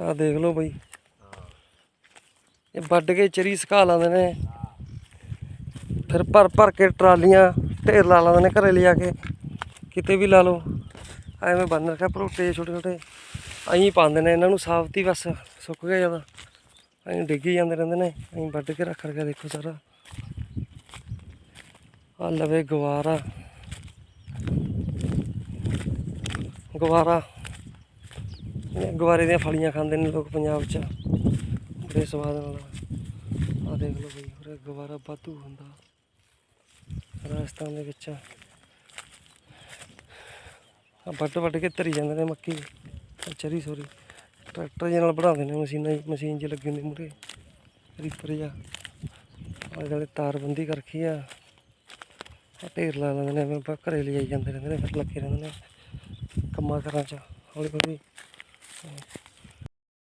ਆਹ ਦੇਖ ਲਓ ਬਈ। ਇਹ ਵੱਢ ਕੇ ਚਰੀ ਸੁਕਾ ਲਾਉਂਦੇ ਨੇ। ਫਿਰ ਭਰ ਭਰ ਕੇ ਟਰਾਲੀਆਂ, ਢੇਰ ਲਾ ਲਾਉਂਦੇ ਨੇ ਘਰੇ ਲਿਜਾ ਕੇ। ਕਿਤੇ ਵੀ ਲਾ ਲਓ। ਐਵੇਂ ਬੰਨ ਰੱਖਿਆ ਭਰੋਟੇ ਛੋਟੇ ਛੋਟੇ। ਐਂ ਪਾਉਂਦੇ ਨੇ ਇਹਨਾਂ ਨੂੰ ਸਾਫਤੀ ਬਸ, ਸੁੱਕ ਗਿਆ ਜਦੋਂ ਐਂ ਡਿੱਗੀ ਜਾਂਦੇ ਰਹਿੰਦੇ ਨੇ। ਐਂ ਵੱਢ ਕੇ ਰੱਖ ਰੱਖਿਆ ਦੇਖੋ ਸਾਰਾ। ਆ ਲਵੇ ਗਵਾਰਾ। ਗਵਾਰਾ। ਗਵਾਰੇ ਦੀਆਂ ਫਲੀਆਂ ਖਾਂਦੇ ਨੇ ਲੋਕ ਪੰਜਾਬ 'ਚ। ਬੜੇ ਸਵਾਦ ਨਾਲ। ਆ ਦੇਖ ਲਓ ਬਈ, ਉਰੇ ਗਵਾਰਾ ਵਾਧੂ ਹੁੰਦਾ। ਰਾਜਸਥਾਨ ਦੇ ਵਿੱਚ। ਆ ਵੱਢ ਵੱਢ ਕੇ ਧਰੀ ਜਾਂਦੇ ਨੇ ਮੱਕੀ। ਚਰੀ ਸੋਰੀ। ਟਰੈਕਟਰ ਜਿਹੇ ਨਾਲ ਬਣਾਉਂਦੇ ਨੇ ਮਸ਼ੀਨਾਂ ਮਸ਼ੀਨ 'ਚ ਲੱਗੀ ਹੁੰਦੀ ਮੂਰੇ। ਰੀਪਰ ਜਾ ਆਲੇ ਦੁਆਲੇ ਤਾਰਬੰਦੀ ਕਰ ਆ। ਢੇਰ ਲਾ ਲੈਂਦੇ ਨੇ, ਐਵੇਂ ਆਪਾਂ ਘਰੇ ਲਿਜਾਈ ਜਾਂਦੇ ਰਹਿੰਦੇ ਨੇ, ਫਿਰ ਲੱਗੇ ਰਹਿੰਦੇ ਨੇ। ਕੰਮਾਂ ਕਾਰਾਂ 'ਚ। ਹੌਲੀ ਹੌਲੀ 嗯。